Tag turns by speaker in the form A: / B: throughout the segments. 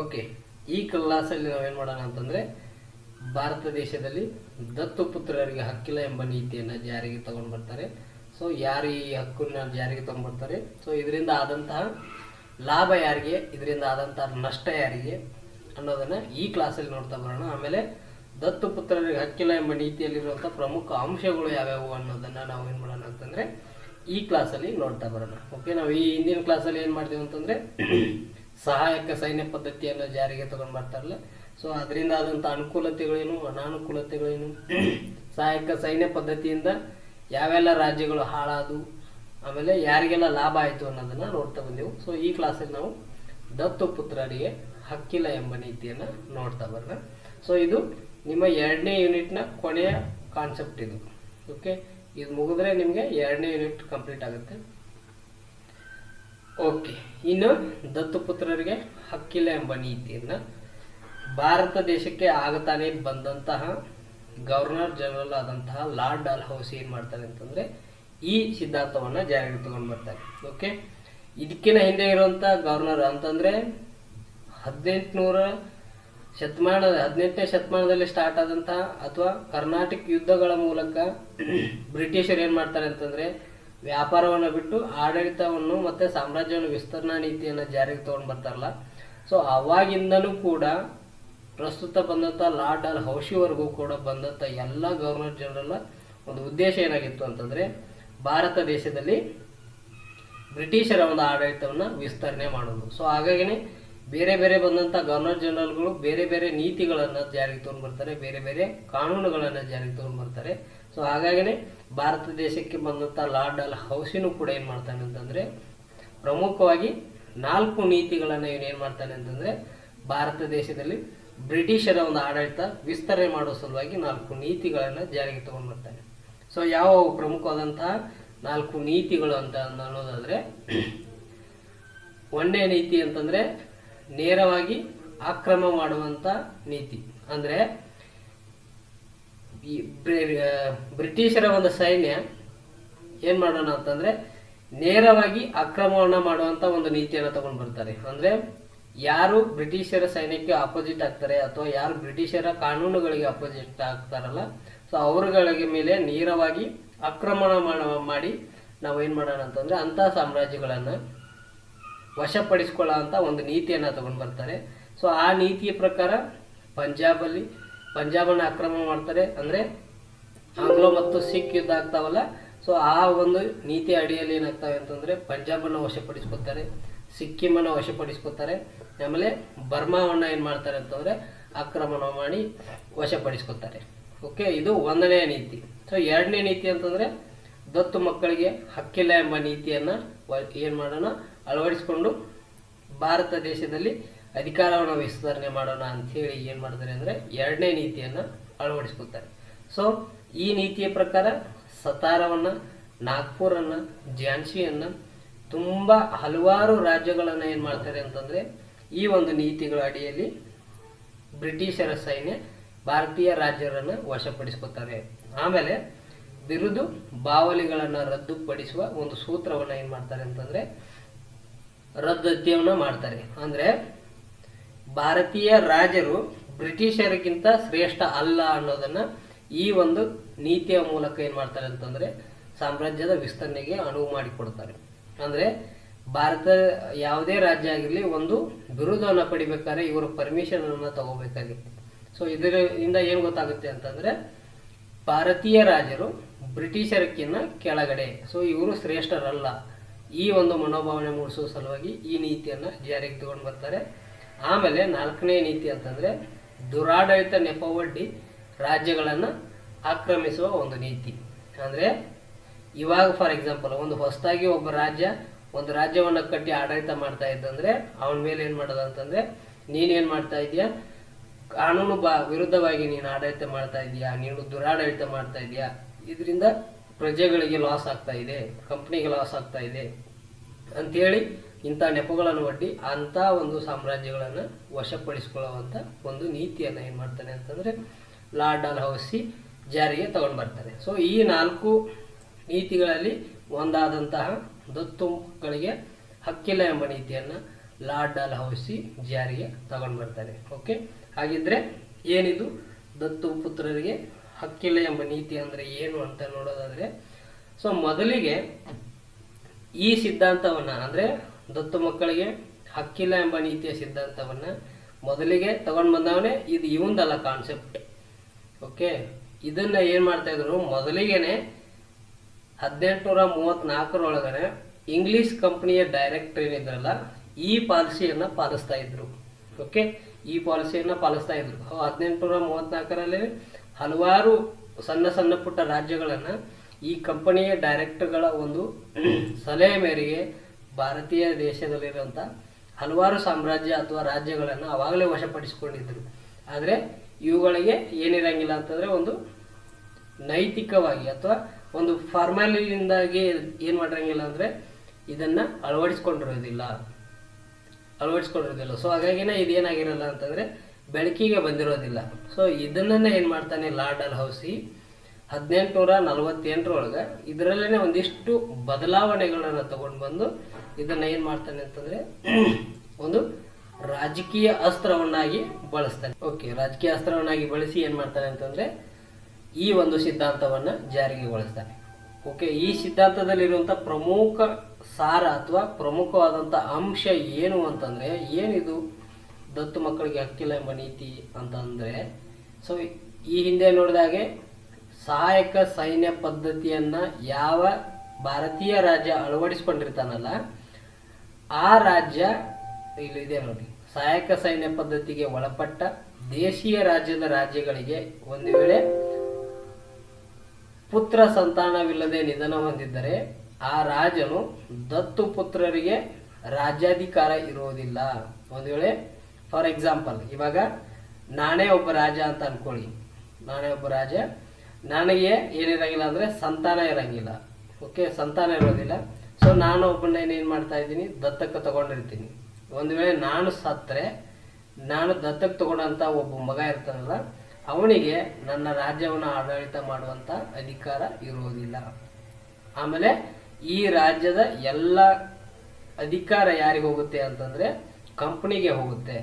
A: Okay ಈ ಕ್ಲಾಸಲ್ಲಿ ನಾವೇನು ಮಾಡೋಣ ಅಂತಂದರೆ ಭಾರತ ದೇಶದಲ್ಲಿ ದತ್ತು ಪುತ್ರರಿಗೆ ಹಕ್ಕಿಲ್ಲ ಎಂಬ ನೀತಿಯನ್ನು ಜಾರಿಗೆ ತಗೊಂಡು ಬರ್ತಾರೆ? ಸೊ ಯಾರು ಈ ಹಕ್ಕನ್ನ ಜಾರಿಗೆ ತಗೊಂಡ್ಬರ್ತಾರೆ ಸೊ ಇದರಿಂದ ಆದಂತಹ ಲಾಭ ಯಾರಿಗೆ, ಇದರಿಂದ ಆದಂತಹ ನಷ್ಟ ಯಾರಿಗೆ ಅನ್ನೋದನ್ನು ಈ ಕ್ಲಾಸಲ್ಲಿ ನೋಡ್ತಾ ಬರೋಣ. ಆಮೇಲೆ ದತ್ತು ಪುತ್ರರಿಗೆ ಹಕ್ಕಿಲ್ಲ ಎಂಬ ನೀತಿಯಲ್ಲಿರುವಂಥ ಪ್ರಮುಖ ಅಂಶಗಳು ಯಾವ್ಯಾವು ಅನ್ನೋದನ್ನು ನಾವು ಏನು ಮಾಡೋಣ ಅಂತಂದರೆ ಈ ಕ್ಲಾಸಲ್ಲಿ ನೋಡ್ತಾ ಬರೋಣ. ಓಕೆ ನಾವು ಈ ಹಿಂದಿನ ಕ್ಲಾಸಲ್ಲಿ ಏನು ಮಾಡ್ತೀವಿ ಅಂತಂದರೆ ಸಹಾಯಕ ಸೈನ್ಯ ಪದ್ಧತಿಯನ್ನು ಜಾರಿಗೆ ತಗೊಂಡು ಬರ್ತಾರಲ್ಲ. ಸೊ ಅದರಿಂದ ಆದಂಥ ಅನುಕೂಲತೆಗಳೇನು, ಅನಾನುಕೂಲತೆಗಳೇನು? ಸಹಾಯಕ ಸೈನ್ಯ ಪದ್ಧತಿಯಿಂದ ಯಾವೆಲ್ಲ ರಾಜ್ಯಗಳು ಹಾಳಾದವು, ಆಮೇಲೆ ಯಾರಿಗೆಲ್ಲ ಲಾಭ ಆಯಿತು ಅನ್ನೋದನ್ನು ನೋಡ್ತಾ ಬಂದೆವು. ಸೊ ಈ ಕ್ಲಾಸಲ್ಲಿ ನಾವು ದತ್ತು ಪುತ್ರರಿಗೆ ಹಕ್ಕಿಲ್ಲ ಎಂಬ ನೀತಿಯನ್ನು ನೋಡ್ತಾ ಬರೋಣ. ಸೊ ಇದು ನಿಮ್ಮ ಎರಡನೇ ಯೂನಿಟ್ನ ಕೊನೆಯ ಕಾನ್ಸೆಪ್ಟ್ ಇದು. ಓಕೆ ಇದು ಮುಗಿದ್ರೆ ನಿಮಗೆ ಎರಡನೇ ಯೂನಿಟ್ ಕಂಪ್ಲೀಟ್ ಆಗುತ್ತೆ. ಓಕೆ ಇನ್ನು ದತ್ತುಪುತ್ರರಿಗೆ ಹಕ್ಕಿಲ್ಲ ಎಂಬ ನೀತಿಯನ್ನ ಭಾರತ ದೇಶಕ್ಕೆ ಆಗತಾನೆ ಬಂದಂತಹ ಗವರ್ನರ್ ಜನರಲ್ ಆದಂತಹ ಲಾರ್ಡ್ ಡಾಲ್ ಹೌಸ್ ಏನು ಮಾಡ್ತಾರೆ ಅಂತಂದರೆ ಈ ಸಿದ್ಧಾಂತವನ್ನು ಜಾರಿಗೆ ತಗೊಂಡು ಬರ್ತಾರೆ. ಓಕೆ ಇದಕ್ಕಿನ ಹಿಂದೆ ಇರುವಂಥ ಗವರ್ನರ್ ಅಂತಂದರೆ ಹದಿನೆಂಟುನೂರ ಶತಮಾನ ಹದಿನೆಂಟನೇ ಶತಮಾನದಲ್ಲಿ ಸ್ಟಾರ್ಟ್ ಆದಂತಹ ಅಥವಾ ಕರ್ನಾಟಕ ಯುದ್ಧಗಳ ಮೂಲಕ ಬ್ರಿಟಿಷರು ಏನು ಮಾಡ್ತಾರೆ ಅಂತಂದರೆ ವ್ಯಾಪಾರವನ್ನು ಬಿಟ್ಟು ಆಡಳಿತವನ್ನು ಮತ್ತು ಸಾಮ್ರಾಜ್ಯವನ್ನು ವಿಸ್ತರಣಾ ನೀತಿಯನ್ನು ಜಾರಿಗೆ ತೊಗೊಂಡು ಬರ್ತಾರಲ್ಲ. ಸೊ ಅವಾಗಿಂದಲೂ ಕೂಡ ಪ್ರಸ್ತುತ ಬಂದಂಥ ಲಾರ್ಡ್ ಅಲ್ ಹೌಶಿವರೆಗೂ ಕೂಡ ಬಂದಂಥ ಎಲ್ಲ ಗವರ್ನರ್ ಜನರಲ್ ಒಂದು ಉದ್ದೇಶ ಏನಾಗಿತ್ತು ಅಂತಂದರೆ ಭಾರತ ದೇಶದಲ್ಲಿ ಬ್ರಿಟಿಷರ ಒಂದು ಆಡಳಿತವನ್ನು ವಿಸ್ತರಣೆ ಮಾಡೋದು. ಸೊ ಹಾಗಾಗಿನೇ ಬೇರೆ ಬೇರೆ ಬಂದಂಥ ಗವರ್ನರ್ ಜನರಲ್ಗಳು ಬೇರೆ ಬೇರೆ ನೀತಿಗಳನ್ನು ಜಾರಿಗೆ ತೊಗೊಂಡು ಬರ್ತಾರೆ, ಬೇರೆ ಬೇರೆ ಕಾನೂನುಗಳನ್ನು ಜಾರಿಗೆ ತೊಗೊಂಡು ಬರ್ತಾರೆ. ಸೊ ಹಾಗಾಗಿನೇ ಭಾರತ ದೇಶಕ್ಕೆ ಬಂದಂಥ ಲಾರ್ಡ್ ಅಲ್ ಹೌಸಿನೂ ಕೂಡ ಏನು ಮಾಡ್ತಾನೆ ಅಂತಂದರೆ ಪ್ರಮುಖವಾಗಿ ನಾಲ್ಕು ನೀತಿಗಳನ್ನು ಇವನು ಏನು ಮಾಡ್ತಾನೆ ಅಂತಂದರೆ ಭಾರತ ದೇಶದಲ್ಲಿ ಬ್ರಿಟಿಷರ ಒಂದು ಆಡಳಿತ ವಿಸ್ತರಣೆ ಮಾಡೋ ಸಲುವಾಗಿ ನಾಲ್ಕು ನೀತಿಗಳನ್ನು ಜಾರಿಗೆ ತಗೊಂಡು ಬರ್ತಾನೆ. ಸೊ ಯಾವ ಪ್ರಮುಖವಾದಂತಹ ನಾಲ್ಕು ನೀತಿಗಳು ಅಂತ ಅನ್ನೋದಾದರೆ ಒಂದೇ ನೀತಿ ಅಂತಂದರೆ ನೇರವಾಗಿ ಆಕ್ರಮ ಮಾಡುವಂಥ ನೀತಿ. ಅಂದರೆ ಬ್ರಿಟಿಷರ ಒಂದು ಸೈನ್ಯ ಏನು ಮಾಡೋಣ ಅಂತಂದರೆ ನೇರವಾಗಿ ಆಕ್ರಮಣ ಮಾಡುವಂಥ ಒಂದು ನೀತಿಯನ್ನು ತಗೊಂಡು ಬರ್ತಾರೆ. ಅಂದರೆ ಯಾರು ಬ್ರಿಟಿಷರ ಸೈನ್ಯಕ್ಕೆ ಅಪೋಸಿಟ್ ಆಗ್ತಾರೆ ಅಥವಾ ಯಾರು ಬ್ರಿಟಿಷರ ಕಾನೂನುಗಳಿಗೆ ಅಪೋಸಿಟ್ ಆಗ್ತಾರಲ್ಲ ಸೊ ಅವರುಗಳಿಗೆ ಮೇಲೆ ನೇರವಾಗಿ ಆಕ್ರಮಣ ಮಾಡ, ಮಾಡಿ ನಾವು ಏನು ಮಾಡೋಣ ಅಂತಂದರೆ ಅಂಥ ಸಾಮ್ರಾಜ್ಯಗಳನ್ನು ವಶಪಡಿಸ್ಕೊಳ್ಳೋ ಅಂತ ಒಂದು ನೀತಿಯನ್ನು ತಗೊಂಡು ಬರ್ತಾರೆ. ಸೊ ಆ ನೀತಿಯ ಪ್ರಕಾರ ಪಂಜಾಬಲ್ಲಿ ಪಂಜಾಬನ್ನು ಆಕ್ರಮಣ ಮಾಡ್ತಾರೆ ಅಂದರೆ ಆಂಗ್ಲೋ ಮತ್ತು ಸಿಖ್ ಯುದ್ಧ ಆಗ್ತಾವಲ್ಲ. ಸೊ ಆ ಒಂದು ನೀತಿ ಅಡಿಯಲ್ಲಿ ಏನಾಗ್ತವೆ ಅಂತಂದರೆ ಪಂಜಾಬನ್ನು ವಶಪಡಿಸ್ಕೊತಾರೆ, ಸಿಕ್ಕಿಮನ್ನು ವಶಪಡಿಸ್ಕೊತಾರೆ. ಆಮೇಲೆ ಬರ್ಮಾವನ್ನು ಏನು ಮಾಡ್ತಾರೆ ಅಂತಂದರೆ ಆಕ್ರಮಣ ಮಾಡಿ ವಶಪಡಿಸ್ಕೊತಾರೆ. ಓಕೆ ಇದು ಒಂದನೇ ನೀತಿ. ಸೊ ಎರಡನೇ ನೀತಿ ಅಂತಂದರೆ ದತ್ತು ಮಕ್ಕಳಿಗೆ ಹಕ್ಕಿಲ್ಲ ಎಂಬ ನೀತಿಯನ್ನು ಏನು ಮಾಡೋಣ? ಅಳವಡಿಸಿಕೊಂಡು ಭಾರತ ದೇಶದಲ್ಲಿ ಅಧಿಕಾರವನ್ನು ವಿಸ್ತರಣೆ ಮಾಡೋಣ ಅಂಥೇಳಿ ಏನು ಮಾಡ್ತಾರೆ ಅಂದರೆ ಎರಡನೇ ನೀತಿಯನ್ನು ಅಳವಡಿಸ್ಕೊತಾರೆ ಸೊ ಈ ನೀತಿಯ ಪ್ರಕಾರ ಸತಾರವನ್ನು, ನಾಗ್ಪುರನ್ನು, ಝಾನ್ಸಿಯನ್ನು ತುಂಬ ಹಲವಾರು ರಾಜ್ಯಗಳನ್ನು ಏನು ಮಾಡ್ತಾರೆ ಅಂತಂದರೆ ಈ ಒಂದು ನೀತಿಗಳ ಅಡಿಯಲ್ಲಿ ಬ್ರಿಟಿಷರ ಸೈನ್ಯ ಭಾರತೀಯ ರಾಜ್ಯರನ್ನು ವಶಪಡಿಸ್ಕೊತಾರೆ ಆಮೇಲೆ ಬಿರುದು ಬಾವಲಿಗಳನ್ನು ರದ್ದುಪಡಿಸುವ ಒಂದು ಸೂತ್ರವನ್ನು ಏನು ಮಾಡ್ತಾರೆ ಅಂತಂದರೆ ರದ್ದತಿಯನ್ನು ಮಾಡ್ತಾರೆ. ಅಂದರೆ ಭಾರತೀಯ ರಾಜರು ಬ್ರಿಟಿಷರಿಗಿಂತ ಶ್ರೇಷ್ಠ ಅಲ್ಲ ಅನ್ನೋದನ್ನ ಈ ಒಂದು ನೀತಿಯ ಮೂಲಕ ಏನು ಮಾಡ್ತಾರೆ ಅಂತಂದ್ರೆ ಸಾಮ್ರಾಜ್ಯದ ವಿಸ್ತರಣೆಗೆ ಅನುವು ಮಾಡಿಕೊಡ್ತಾರೆ. ಅಂದ್ರೆ ಭಾರತ ಯಾವುದೇ ರಾಜ್ಯ ಆಗಿರಲಿ ಒಂದು ಬಿರುದನ್ನು ಪಡಿಬೇಕಾದ್ರೆ ಇವರು ಪರ್ಮಿಷನನ್ನು ತಗೋಬೇಕಾಗಿತ್ತು. ಸೊ ಇದರಿಂದ ಏನು ಗೊತ್ತಾಗುತ್ತೆ ಅಂತಂದ್ರೆ ಭಾರತೀಯ ರಾಜರು ಬ್ರಿಟಿಷರಕ್ಕಿನ್ನ ಕೆಳಗಡೆ ಸೊ ಇವರು ಶ್ರೇಷ್ಠರಲ್ಲ. ಈ ಒಂದು ಮನೋಭಾವನೆ ಮೂಡಿಸುವ ಸಲುವಾಗಿ ಈ ನೀತಿಯನ್ನು ಜಾರಿಗೆ ತಗೊಂಡು ಬರ್ತಾರೆ. ಆಮೇಲೆ ನಾಲ್ಕನೇ ನೀತಿ ಅಂತಂದ್ರೆ ದುರಾಡಳಿತ ನೆಪವೊಡ್ಡಿ ರಾಜ್ಯಗಳನ್ನು ಆಕ್ರಮಿಸುವ ಒಂದು ನೀತಿ. ಅಂದ್ರೆ ಇವಾಗ ಫಾರ್ ಎಕ್ಸಾಂಪಲ್ ಒಂದು ಹೊಸದಾಗಿ ಒಬ್ಬ ರಾಜ್ಯ ಒಂದು ರಾಜ್ಯವನ್ನು ಕಟ್ಟಿ ಆಡಳಿತ ಮಾಡ್ತಾ ಇದ್ದಂದ್ರೆ ಅವನ ಮೇಲೆ ಏನ್ ಮಾಡೋದು ಅಂತಂದರೆ ನೀನೇನು ಮಾಡ್ತಾ ಇದ್ದೀಯ ಕಾನೂನು ಬಾ ವಿರುದ್ಧವಾಗಿ ನೀನು ಆಡಳಿತ ಮಾಡ್ತಾ ಇದೀಯಾ? ನೀನು ದುರಾಡಳಿತ ಮಾಡ್ತಾ ಇದೀಯಾ? ಇದರಿಂದ ಪ್ರಜೆಗಳಿಗೆ ಲಾಸ್ ಆಗ್ತಾ ಇದೆ ಕಂಪ್ನಿಗೆ ಲಾಸ್ ಆಗ್ತಾ ಇದೆ. ಅಂಥೇಳಿ ಇಂಥ ನೆಪಗಳನ್ನು ಒಡ್ಡಿ ಅಂಥ ಒಂದು ಸಾಮ್ರಾಜ್ಯಗಳನ್ನು ವಶಪಡಿಸ್ಕೊಳ್ಳುವಂಥ ಒಂದು ನೀತಿಯನ್ನು ಏನು ಮಾಡ್ತಾನೆ ಅಂತಂದರೆ ಲಾರ್ಡ್ ಡಾಲ್ ಹೌಸಿ ಜಾರಿಗೆ ತಗೊಂಡು ಬರ್ತಾರೆ. ಸೊ ಈ ನಾಲ್ಕು ನೀತಿಗಳಲ್ಲಿ ಒಂದಾದಂತಹ ದತ್ತುಗಳಿಗೆ ಹಕ್ಕಿಲ್ಲ ಎಂಬ ನೀತಿಯನ್ನು ಲಾರ್ಡ್ ಡಾಲ್ ಹೌಸಿ ಜಾರಿಗೆ ತಗೊಂಡು ಬರ್ತಾರೆ. ಓಕೆ ಹಾಗಿದ್ರೆ ಏನಿದು? ದತ್ತು ಪುತ್ರರಿಗೆ ಹಕ್ಕಿಲ್ಲ ಎಂಬ ನೀತಿ ಅಂದರೆ ಏನು ಅಂತ ನೋಡೋದಾದರೆ ಸೊ ಮೊದಲಿಗೆ ಈ ಸಿದ್ಧಾಂತವನ್ನ, ಅಂದ್ರೆ ದತ್ತು ಮಕ್ಕಳಿಗೆ ಹಕ್ಕಿಲ್ಲ ಎಂಬ ನೀತಿಯ ಸಿದ್ಧಾಂತವನ್ನ ಮೊದಲಿಗೆ ತಗೊಂಡ್ ಬಂದವನೇ ಇದು ಇವಂದಲ್ಲ ಕಾನ್ಸೆಪ್ಟ್ ಓಕೆ ಇದನ್ನ ಏನ್ ಮಾಡ್ತಾ ಇದ್ರು? ಮೊದಲಿಗೆನೆ ಹದಿನೆಂಟುನೂರ ಮೂವತ್ನಾಲ್ಕರೊಳಗನೆ ಇಂಗ್ಲೀಷ್ ಕಂಪ್ನಿಯ ಡೈರೆಕ್ಟರ್ ಏನಿದ್ರಲ್ಲ, ಈ ಪಾಲಿಸಿಯನ್ನು ಪಾಲಿಸ್ತಾ ಇದ್ರು. ಓಕೆ ಈ ಪಾಲಿಸಿಯನ್ನು ಪಾಲಿಸ್ತಾ ಇದ್ರು. ಹದಿನೆಂಟುನೂರ ಮೂವತ್ನಾಲ್ಕರಲ್ಲಿ ಹಲವಾರು ಸಣ್ಣ ಸಣ್ಣ ಪುಟ್ಟ ರಾಜ್ಯಗಳನ್ನ ಈ ಕಂಪನಿಯ ಡೈರೆಕ್ಟರ್ಗಳ ಒಂದು ಸಲಹೆ ಮೇರೆಗೆ ಭಾರತೀಯ ದೇಶದಲ್ಲಿರುವಂಥ ಹಲವಾರು ಸಾಮ್ರಾಜ್ಯ ಅಥವಾ ರಾಜ್ಯಗಳನ್ನು ಅವಾಗಲೇ ವಶಪಡಿಸಿಕೊಂಡಿದ್ದರು. ಆದರೆ ಇವುಗಳಿಗೆ ಏನಿರಂಗಿಲ್ಲ ಅಂತಂದರೆ ಒಂದು ನೈತಿಕವಾಗಿ ಅಥವಾ ಒಂದು ಫಾರ್ಮಾಲಿಟಿಯಿಂದಾಗಿ ಏನು ಮಾಡಿರಂಗಿಲ್ಲ ಅಂದರೆ ಇದನ್ನು ಅಳವಡಿಸ್ಕೊಂಡಿರೋದಿಲ್ಲ ಅಳವಡಿಸ್ಕೊಂಡಿರೋದಿಲ್ಲ ಸೊ ಹಾಗಾಗಿನೇ ಇದೇನಾಗಿರಲ್ಲ ಅಂತಂದರೆ ಬೆಳಕಿಗೆ ಬಂದಿರೋದಿಲ್ಲ. ಸೊ ಇದನ್ನೇ ಏನು ಮಾಡ್ತಾನೆ ಲಾರ್ಡ್ ಅಲ್ ಹೌಸಿ ಹದಿನೆಂಟುನೂರ ನಲವತ್ತೆಂಟರೊಳಗೆ ಇದರಲ್ಲೇ ಒಂದಿಷ್ಟು ಬದಲಾವಣೆಗಳನ್ನು ತಗೊಂಡು ಬಂದು ಇದನ್ನ ಏನು ಮಾಡ್ತಾನೆ ಅಂತಂದ್ರೆ ಒಂದು ರಾಜಕೀಯ ಅಸ್ತ್ರವನ್ನಾಗಿ ಬಳಸ್ತಾನೆ. ಓಕೆ ರಾಜಕೀಯ ಅಸ್ತ್ರವನ್ನಾಗಿ ಬಳಸಿ ಏನು ಮಾಡ್ತಾನೆ ಅಂತಂದ್ರೆ ಈ ಒಂದು ಸಿದ್ಧಾಂತವನ್ನ ಜಾರಿಗೆಗೊಳಿಸ್ತಾನೆ ಓಕೆ ಈ ಸಿದ್ಧಾಂತದಲ್ಲಿರುವಂಥ ಪ್ರಮುಖ ಸಾರ ಅಥವಾ ಪ್ರಮುಖವಾದಂತ ಅಂಶ ಏನು ಅಂತಂದ್ರೆ ಏನಿದು? ದತ್ತು ಮಕ್ಕಳಿಗೆ ಹಕ್ಕಿಲ್ಲ ಎಂಬ ನೀತಿ ಅಂತಂದರೆ ಸೊ ಈ ಹಿಂದೆ ನೋಡಿದಾಗೆ ಸಹಾಯಕ ಸೈನ್ಯ ಪದ್ಧತಿಯನ್ನ ಯಾವ ಭಾರತೀಯ ರಾಜ್ಯ ಅಳವಡಿಸ್ಕೊಂಡಿರ್ತಾನಲ್ಲ, ಆ ರಾಜ್ಯ ಇಲ್ಲಿದೆ ನೋಡಿ. ಸಹಾಯಕ ಸೈನ್ಯ ಪದ್ಧತಿಗೆ ಒಳಪಟ್ಟ ದೇಶೀಯ ರಾಜ್ಯದ ರಾಜ್ಯಗಳಿಗೆ ಒಂದು ವೇಳೆ ಪುತ್ರ ಸಂತಾನವಿಲ್ಲದೆ ನಿಧನ ಹೊಂದಿದ್ದರೆ, ಆ ರಾಜನು ದತ್ತು ಪುತ್ರರಿಗೆ ರಾಜ್ಯಾಧಿಕಾರ ಇರುವುದಿಲ್ಲ. ಒಂದು ವೇಳೆ ಫಾರ್ ಎಕ್ಸಾಂಪಲ್ ಇವಾಗ ನಾನೇ ಒಬ್ಬ ರಾಜ ಅಂತ ಅನ್ಕೊಳ್ಳಿ. ನಾನೇ ಒಬ್ಬ ರಾಜ ನನಗೆ ಏನಿರಂಗಿಲ್ಲ ಅಂದರೆ ಸಂತಾನ ಇರಂಗಿಲ್ಲ. ಓಕೆ ಸಂತಾನ ಇರೋದಿಲ್ಲ. ಸೊ ನಾನು ಒಬ್ಬನ ಏನ್ ಮಾಡ್ತಾ ಇದ್ದೀನಿ? ದತ್ತಕ್ಕೆ ತಗೊಂಡಿರ್ತೀನಿ. ಒಂದು ವೇಳೆ ನಾನು ಸತ್ತರೆ, ನಾನು ದತ್ತಕ್ಕೆ ತಗೊಂಡಂತ ಒಬ್ಬ ಮಗ ಇರ್ತಾನಲ್ಲ, ಅವನಿಗೆ ನನ್ನ ರಾಜ್ಯವನ್ನು ಆಡಳಿತ ಮಾಡುವಂತ ಅಧಿಕಾರ ಇರುವುದಿಲ್ಲ ಆಮೇಲೆ ಈ ರಾಜ್ಯದ ಎಲ್ಲ ಅಧಿಕಾರ ಯಾರಿಗೆ ಹೋಗುತ್ತೆ ಅಂತಂದ್ರೆ ಕಂಪನಿಗೆ ಹೋಗುತ್ತೆ.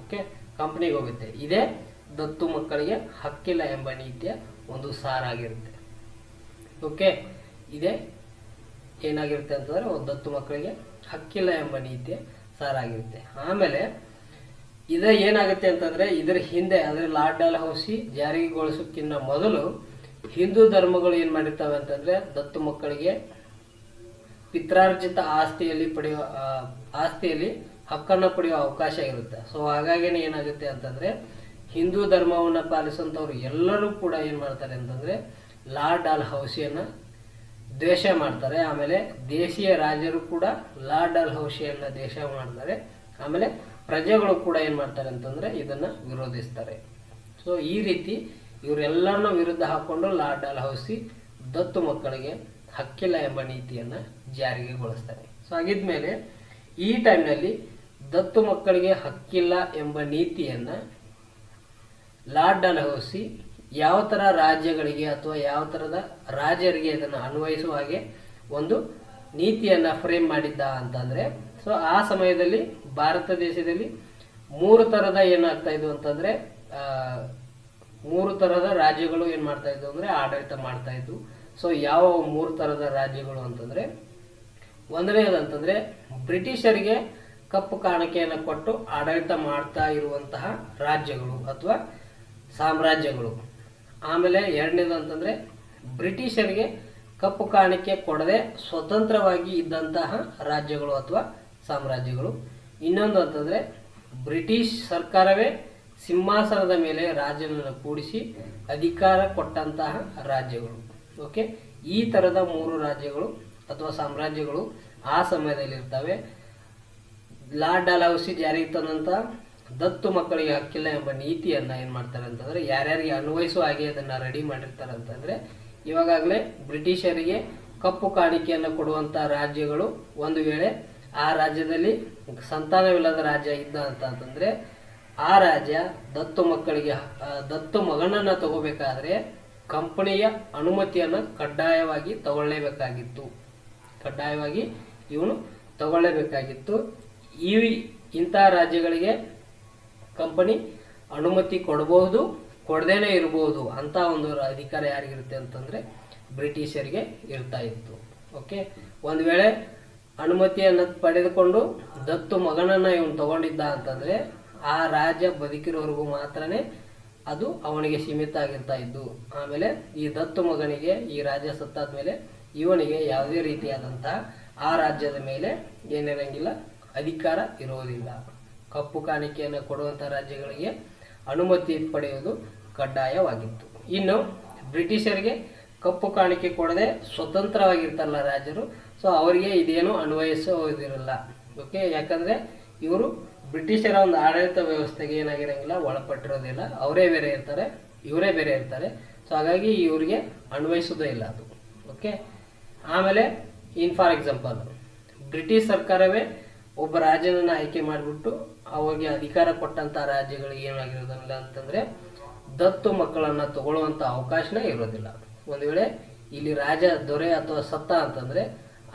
A: ಓಕೆ ಕಂಪನಿಗೆ ಹೋಗುತ್ತೆ. ಇದೇ ದತ್ತು ಮಕ್ಕಳಿಗೆ ಹಕ್ಕಿಲ್ಲ ಎಂಬ ನೀತಿಯ ಒಂದು ಸಾರಾಗಿರುತ್ತೆ ಓಕೆ? ಇದೇ. ಏನಾಗಿರುತ್ತೆ ಅಂತಂದ್ರೆ ಒಂದು ದತ್ತು ಮಕ್ಕಳಿಗೆ ಹಕ್ಕಿಲ್ಲ ಎಂಬ ನೀತಿಯ ಸಾರಾಗಿರುತ್ತೆ ಆಮೇಲೆ ಇದ ಏನಾಗುತ್ತೆ ಅಂತಂದ್ರೆ ಇದರ ಹಿಂದೆ, ಅಂದರೆ ಲಾರ್ಡ್ ಡಾಲ್ ಹೌಸಿ ಜಾರಿಗೊಳಿಸೋಕ್ಕಿಂತ ಮೊದಲು ಹಿಂದೂ ಧರ್ಮಗಳು ಏನ್ ಮಾಡಿರ್ತವೆ ಅಂತಂದ್ರೆ ದತ್ತು ಮಕ್ಕಳಿಗೆ ಪಿತ್ರಾರ್ಜಿತ ಆಸ್ತಿಯಲ್ಲಿ ಪಡೆಯುವ ಆಸ್ತಿಯಲ್ಲಿ ಹಕ್ಕನ್ನು ಪಡೆಯುವ ಅವಕಾಶ ಇರುತ್ತೆ. ಸೊ ಹಾಗಾಗಿ ಏನಾಗುತ್ತೆ ಅಂತಂದ್ರೆ ಹಿಂದೂ ಧರ್ಮವನ್ನು ಪಾಲಿಸುವಂಥವ್ರು ಎಲ್ಲರೂ ಕೂಡ ಏನು ಮಾಡ್ತಾರೆ ಅಂತಂದರೆ ಲಾರ್ಡ್ ಆಲ್ ಹೌಸಿಯನ್ನು ದ್ವೇಷ ಮಾಡ್ತಾರೆ. ಆಮೇಲೆ ದೇಶೀಯ ರಾಜರು ಕೂಡ ಲಾರ್ಡ್ ಆಲ್ ಹೌಸಿಯನ್ನು ದ್ವೇಷ ಮಾಡ್ತಾರೆ. ಆಮೇಲೆ ಪ್ರಜೆಗಳು ಕೂಡ ಏನು ಮಾಡ್ತಾರೆ ಅಂತಂದರೆ ಇದನ್ನು ವಿರೋಧಿಸ್ತಾರೆ. ಸೊ ಈ ರೀತಿ ಇವರೆಲ್ಲರನ್ನ ವಿರುದ್ಧ ಹಾಕ್ಕೊಂಡು ಲಾರ್ಡ್ ಆಲ್ ಹೌಸಿ ದತ್ತು ಮಕ್ಕಳಿಗೆ ಹಕ್ಕಿಲ್ಲ ಎಂಬ ನೀತಿಯನ್ನು ಜಾರಿಗೆಗೊಳಿಸ್ತಾರೆ ಸೊ ಹಾಗಿದ್ಮೇಲೆ ಈ ಟೈಮ್ನಲ್ಲಿ ದತ್ತು ಮಕ್ಕಳಿಗೆ ಹಕ್ಕಿಲ್ಲ ಎಂಬ ನೀತಿಯನ್ನ ಲಾರ್ಡ್ ಡಲಹೌಸಿ ಯಾವ ಥರ ರಾಜ್ಯಗಳಿಗೆ ಅಥವಾ ಯಾವ ಥರದ ರಾಜರಿಗೆ ಇದನ್ನು ಅನ್ವಯಿಸುವ ಹಾಗೆ ಒಂದು ನೀತಿಯನ್ನ ಫ್ರೇಮ್ ಮಾಡಿದ್ದ ಅಂತಂದರೆ ಸೊ ಆ ಸಮಯದಲ್ಲಿ ಭಾರತ ದೇಶದಲ್ಲಿ ಮೂರು ತರದ ಏನಾಗ್ತಾ ಇದ್ವು ಅಂತಂದ್ರೆ ಮೂರು ತರದ ರಾಜ್ಯಗಳು ಏನು ಮಾಡ್ತಾ ಇದ್ವು ಅಂದ್ರೆ ಆಡಳಿತ ಮಾಡ್ತಾ ಇದ್ವು. ಸೊ ಯಾವ ಮೂರು ತರದ ರಾಜ್ಯಗಳು ಅಂತಂದ್ರೆ ಒಂದನೇದಂತಂದ್ರೆ ಬ್ರಿಟಿಷರಿಗೆ ಕಪ್ಪು ಕಾಣಿಕೆಯನ್ನು ಕೊಟ್ಟು ಆಡಳಿತ ಮಾಡ್ತಾ ಇರುವಂತಹ ರಾಜ್ಯಗಳು ಅಥವಾ ಸಾಮ್ರಾಜ್ಯಗಳು. ಆಮೇಲೆ ಎರಡನೇದು ಅಂತಂದರೆ ಬ್ರಿಟಿಷರಿಗೆ ಕಪ್ಪು ಕಾಣಿಕೆ ಕೊಡದೆ ಸ್ವತಂತ್ರವಾಗಿ ಇದ್ದಂತಹ ರಾಜ್ಯಗಳು ಅಥವಾ ಸಾಮ್ರಾಜ್ಯಗಳು. ಇನ್ನೊಂದು ಅಂತಂದರೆ ಬ್ರಿಟಿಷ್ ಸರ್ಕಾರವೇ ಸಿಂಹಾಸನದ ಮೇಲೆ ರಾಜ್ಯವನ್ನು ಕೂಡಿಸಿ ಅಧಿಕಾರ ಕೊಟ್ಟಂತಹ ರಾಜ್ಯಗಳು. ಓಕೆ? ಈ ಥರದ ಮೂರು ರಾಜ್ಯಗಳು ಅಥವಾ ಸಾಮ್ರಾಜ್ಯಗಳು ಆ ಸಮಯದಲ್ಲಿ ಇರ್ತವೆ ಲಾರ್ಡ್ ಡಾಲೌಸಿ ಜಾರಿಗೆ ತಂದಂತ? ದತ್ತು ಮಕ್ಕಳಿಗೆ ಹಕ್ಕಿಲ್ಲ ಎಂಬ ನೀತಿಯನ್ನ ಏನು ಮಾಡ್ತಾರೆ ಅಂತಂದ್ರೆ ಯಾರ್ಯಾರಿಗೆ ಅನ್ವಯಿಸುವ ಹಾಗೆ ಅದನ್ನ ರೆಡಿ ಮಾಡಿರ್ತಾರೆ ಅಂತಂದ್ರೆ ಇವಾಗಲೇ ಬ್ರಿಟಿಷರಿಗೆ ಕಪ್ಪು ಕಾಣಿಕೆಯನ್ನು ಕೊಡುವಂಥ ರಾಜ್ಯಗಳು ಒಂದು ವೇಳೆ ಆ ರಾಜ್ಯದಲ್ಲಿ ಸಂತಾನವಿಲ್ಲದ ರಾಜ್ಯ ಇದ್ದ ಅಂತ ಅಂತಂದ್ರೆ, ಆ ರಾಜ್ಯ ದತ್ತು ಮಕ್ಕಳಿಗೆ ದತ್ತು ಮಗನನ್ನು ತಗೋಬೇಕಾದ್ರೆ ಕಂಪನಿಯ ಅನುಮತಿಯನ್ನ ಕಡ್ಡಾಯವಾಗಿ ತಗೊಳ್ಳೇಬೇಕಾಗಿತ್ತು. ಕಡ್ಡಾಯವಾಗಿ ಇವನು ತಗೊಳ್ಳೇಬೇಕಾಗಿತ್ತು. ಈ ಇಂಥ ರಾಜ್ಯಗಳಿಗೆ ಕಂಪನಿ ಅನುಮತಿ ಕೊಡಬಹುದು ಕೊಡದೇನೆ ಇರಬಹುದು ಅಂತ ಒಂದು ಅಧಿಕಾರ ಯಾರಿಗಿರುತ್ತೆ ಅಂತಂದ್ರೆ ಬ್ರಿಟಿಷರಿಗೆ ಇರ್ತಾ ಇತ್ತು. ಓಕೆ ಒಂದು ವೇಳೆ ಅನುಮತಿಯನ್ನು ಪಡೆದುಕೊಂಡು ದತ್ತು ಮಗನನ್ನ ಇವನು ತಗೊಂಡಿದ್ದ ಅಂತಂದ್ರೆ ಆ ರಾಜ್ಯ ಬದುಕಿರೋವರೆಗೂ ಮಾತ್ರನೇ ಅದು ಅವನಿಗೆ ಸೀಮಿತ ಆಗಿರ್ತಾ ಇದ್ದು. ಆಮೇಲೆ ಈ ದತ್ತು ಮಗನಿಗೆ, ಈ ರಾಜ್ಯ ಸತ್ತಾದ ಮೇಲೆ ಇವನಿಗೆ ಯಾವುದೇ ರೀತಿಯಾದಂತಹ ಆ ರಾಜ್ಯದ ಮೇಲೆ ಏನಿರಂಗಿಲ್ಲ ಅಧಿಕಾರ ಇರುವುದಿಲ್ಲ ಕಪ್ಪು ಕಾಣಿಕೆಯನ್ನು ಕೊಡುವಂಥ ರಾಜ್ಯಗಳಿಗೆ ಅನುಮತಿ ಪಡೆಯುವುದು ಕಡ್ಡಾಯವಾಗಿತ್ತು. ಇನ್ನು ಬ್ರಿಟಿಷರಿಗೆ ಕಪ್ಪು ಕಾಣಿಕೆ ಕೊಡದೆ ಸ್ವತಂತ್ರವಾಗಿರ್ತಾರಲ್ಲ ರಾಜರು, ಸೊ ಅವರಿಗೆ ಇದೇನು ಅನ್ವಯಿಸೋದಿರಲ್ಲ. ಓಕೆ ಯಾಕಂದ್ರೆ ಇವರು ಬ್ರಿಟಿಷರ ಒಂದು ಆಡಳಿತ ವ್ಯವಸ್ಥೆಗೆ ಏನಾಗಿರಂಗಿಲ್ಲ, ಒಳಪಟ್ಟಿರೋದಿಲ್ಲ. ಅವರೇ ಬೇರೆ ಇರ್ತಾರೆ, ಇವರೇ ಬೇರೆ ಇರ್ತಾರೆ. ಸೊ ಹಾಗಾಗಿ ಇವರಿಗೆ ಅನ್ವಯಿಸೋದೇ ಇಲ್ಲ ಅದು. ಓಕೆ ಆಮೇಲೆ, ಇನ್ ಫಾರ್ ಎಕ್ಸಾಂಪಲ್, ಬ್ರಿಟಿಷ್ ಸರ್ಕಾರವೇ ಒಬ್ಬ ರಾಜನನ್ನ ಆಯ್ಕೆ ಮಾಡಿಬಿಟ್ಟು ಅವಾಗ ಅಧಿಕಾರ ಕೊಟ್ಟಂತ ರಾಜ್ಯಗಳಿಗೆ ಏನಾಗಿರೋದಿಲ್ಲ ಅಂತಂದ್ರೆ ದತ್ತು ಮಕ್ಕಳನ್ನ ತಗೊಳ್ಳುವಂತ ಅವಕಾಶನೇ ಇರೋದಿಲ್ಲ. ಒಂದು ವೇಳೆ ಇಲ್ಲಿ ರಾಜ ದೊರೆ ಅಥವಾ ಸತ್ತ ಅಂತಂದ್ರೆ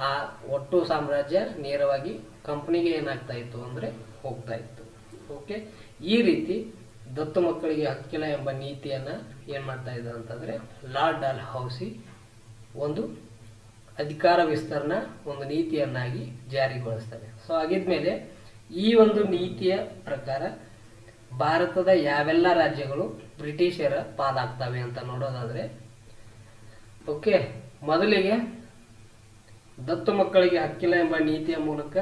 A: ಆ ಒಟ್ಟು ಸಾಮ್ರಾಜ್ಯ ನೇರವಾಗಿ ಕಂಪ್ನಿಗೆ ಏನಾಗ್ತಾ ಇತ್ತು ಅಂದ್ರೆ ಹೋಗ್ತಾ ಇತ್ತು. ಓಕೆ ಈ ರೀತಿ ದತ್ತು ಮಕ್ಕಳಿಗೆ ಹಕ್ಕಿಲ್ಲ ಎಂಬ ನೀತಿಯನ್ನ ಏನ್ ಮಾಡ್ತಾ ಇದ್ದ ಅಂತಂದ್ರೆ ಲಾರ್ಡ್ ಡಾಲ್ ಹೌಸಿ ಒಂದು ಅಧಿಕಾರ ವಿಸ್ತರಣ ಒಂದು ನೀತಿಯನ್ನಾಗಿ ಜಾರಿಗೊಳಿಸ್ತಾರೆ ಸೊ ಆಗಿದ್ಮೇಲೆ ಈ ಒಂದು ನೀತಿಯ ಪ್ರಕಾರ ಭಾರತದ ಯಾವೆಲ್ಲ ರಾಜ್ಯಗಳು ಬ್ರಿಟಿಷರ ಪಾಲಾಗ್ತವೆ ಅಂತ ನೋಡೋದಾದ್ರೆ, ಓಕೆ, ಮೊದಲಿಗೆ ದತ್ತು ಮಕ್ಕಳಿಗೆ ಹಕ್ಕಿಲ್ಲ ಎಂಬ ನೀತಿಯ ಮೂಲಕ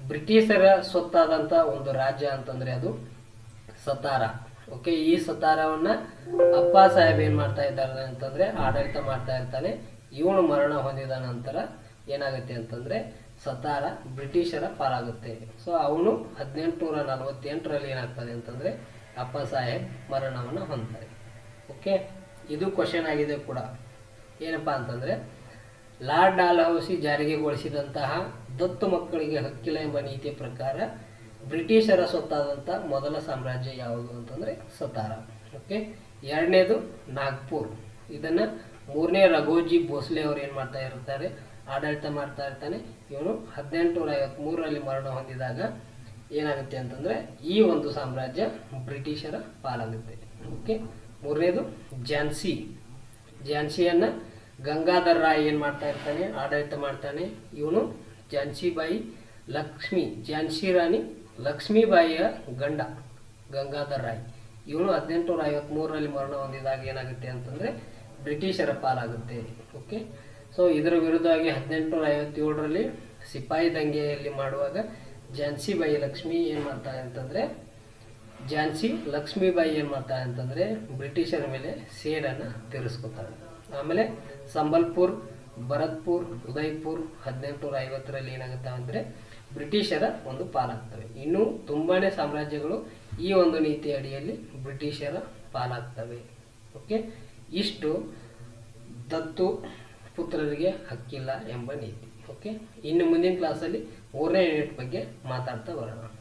A: ಬ್ರಿಟಿಷರ ಸ್ವತ್ತಾದಂತ ಒಂದು ರಾಜ್ಯ ಅಂತಂದ್ರೆ ಅದು ಸತಾರ. ಓಕೆ, ಈ ಸತಾರವನ್ನ ಅಪ್ಪ ಸಾಹೇಬ್ ಏನ್ ಮಾಡ್ತಾ ಇದ್ದಾರೆ ಅಂತಂದ್ರೆ ಆಡಳಿತ ಮಾಡ್ತಾ ಇರ್ತಾನೆ. ಇವನು ಮರಣ ಹೊಂದಿದ ನಂತರ ಏನಾಗುತ್ತೆ ಅಂತಂದ್ರೆ ಸತಾರ ಬ್ರಿಟಿಷರ ಪಾಲಾಗುತ್ತೆ ಸೊ ಅವನು ಹದಿನೆಂಟುನೂರ ನಲವತ್ತೆಂಟರಲ್ಲಿ ಏನಾಗ್ತದೆ ಅಂತಂದ್ರೆ ಅಪ್ಪ ಸಾಹೇಬ್ ಮರಣವನ್ನು ಹೊಂದ್ತಾರೆ. ಓಕೆ ಇದು ಕ್ವಶನ್ ಆಗಿದೆ ಕೂಡ. ಏನಪ್ಪಾ ಅಂತಂದ್ರೆ, ಲಾರ್ಡ್ ಡಾಲ್ಹೌಸಿ ಜಾರಿಗೆಗೊಳಿಸಿದಂತಹ ದತ್ತು ಮಕ್ಕಳಿಗೆ ಹಕ್ಕಿಲ್ಲ ಎಂಬ ನೀತಿಯ ಪ್ರಕಾರ ಬ್ರಿಟಿಷರ ಸ್ವತ್ತಾದಂಥ ಮೊದಲ ಸಾಮ್ರಾಜ್ಯ ಯಾವುದು ಅಂತಂದ್ರೆ ಸತಾರ. ಓಕೆ ಎರಡನೇದು ನಾಗ್ಪುರ್. ಇದನ್ನ ಮೂರನೇ ರಘೋಜಿ ಭೋಸ್ಲೆ ಅವರು ಏನು ಮಾಡ್ತಾ ಇರ್ತಾರೆ, ಆಡಳಿತ ಮಾಡ್ತಾ ಇರ್ತಾನೆ. ಇವನು ಹದಿನೆಂಟುನೂರ ಐವತ್ಮೂರರಲ್ಲಿ ಮರಣ ಹೊಂದಿದಾಗ ಏನಾಗುತ್ತೆ ಅಂತಂದ್ರೆ ಈ ಒಂದು ಸಾಮ್ರಾಜ್ಯ ಬ್ರಿಟಿಷರ ಪಾಲಾಗುತ್ತೆ. ಓಕೆ, ಮೂರನೇದು ಝಾನ್ಸಿ. ಝಾನ್ಸಿಯನ್ನ ಗಂಗಾಧರ್ ರಾಯ್ ಏನ್ ಮಾಡ್ತಾ ಇರ್ತಾನೆ, ಆಡಳಿತ ಮಾಡ್ತಾನೆ. ಇವನು ಝಾನ್ಸಿಬಾಯಿ ಲಕ್ಷ್ಮಿ, ಝಾನ್ಸಿ ರಾಣಿ ಲಕ್ಷ್ಮೀಬಾಯಿಯ ಗಂಡ ಗಂಗಾಧರ್ ರಾಯ್. ಇವನು ಹದಿನೆಂಟುನೂರ ಐವತ್ಮೂರರಲ್ಲಿ ಮರಣ ಹೊಂದಿದಾಗ ಏನಾಗುತ್ತೆ ಅಂತಂದ್ರೆ ಬ್ರಿಟಿಷರ ಪಾಲಾಗುತ್ತೆ. ಓಕೆ ಸೊ ಇದರ ವಿರುದ್ಧವಾಗಿ ಹದಿನೆಂಟುನೂರ ಐವತ್ತೇಳರಲ್ಲಿ ಸಿಪಾಯಿ ದಂಗೆಯಲ್ಲಿ ಮಾಡುವಾಗ ಝಾನ್ಸಿಬಾಯಿ ಲಕ್ಷ್ಮಿ ಏನು ಮಾಡ್ತಾರೆ ಅಂತಂದ್ರೆ, ಝಾನ್ಸಿ ಲಕ್ಷ್ಮೀಬಾಯಿ ಏನು ಮಾಡ್ತಾರೆ ಅಂತಂದ್ರೆ ಬ್ರಿಟಿಷರ ಮೇಲೆ ಸೇಡನ್ನು ತೀರಿಸ್ಕೊತಾರೆ ಆಮೇಲೆ ಸಂಬಲ್ಪುರ್, ಭರತ್ಪುರ್, ಉದಯ್ಪುರ್ ಹದಿನೆಂಟುನೂರ ಐವತ್ತರಲ್ಲಿ ಏನಾಗುತ್ತೆ ಅಂದರೆ ಬ್ರಿಟಿಷರ ಒಂದು ಪಾಲಾಗ್ತವೆ. ಇನ್ನೂ ತುಂಬಾನೇ ಸಾಮ್ರಾಜ್ಯಗಳು ಈ ಒಂದು ನೀತಿ ಅಡಿಯಲ್ಲಿ ಬ್ರಿಟಿಷರ ಪಾಲಾಗ್ತವೆ. ಓಕೆ ಇಷ್ಟು ದತ್ತು ಪುತ್ರರಿಗೆ ಹಕ್ಕಿಲ್ಲ ಎಂಬ ನೀತಿ ಓಕೆ ಇನ್ನು ಮುಂದಿನ ಕ್ಲಾಸಲ್ಲಿ ಮೂರನೇ ಯೂನಿಟ್ ಬಗ್ಗೆ ಮಾತಾಡ್ತಾ ಬರೋಣ.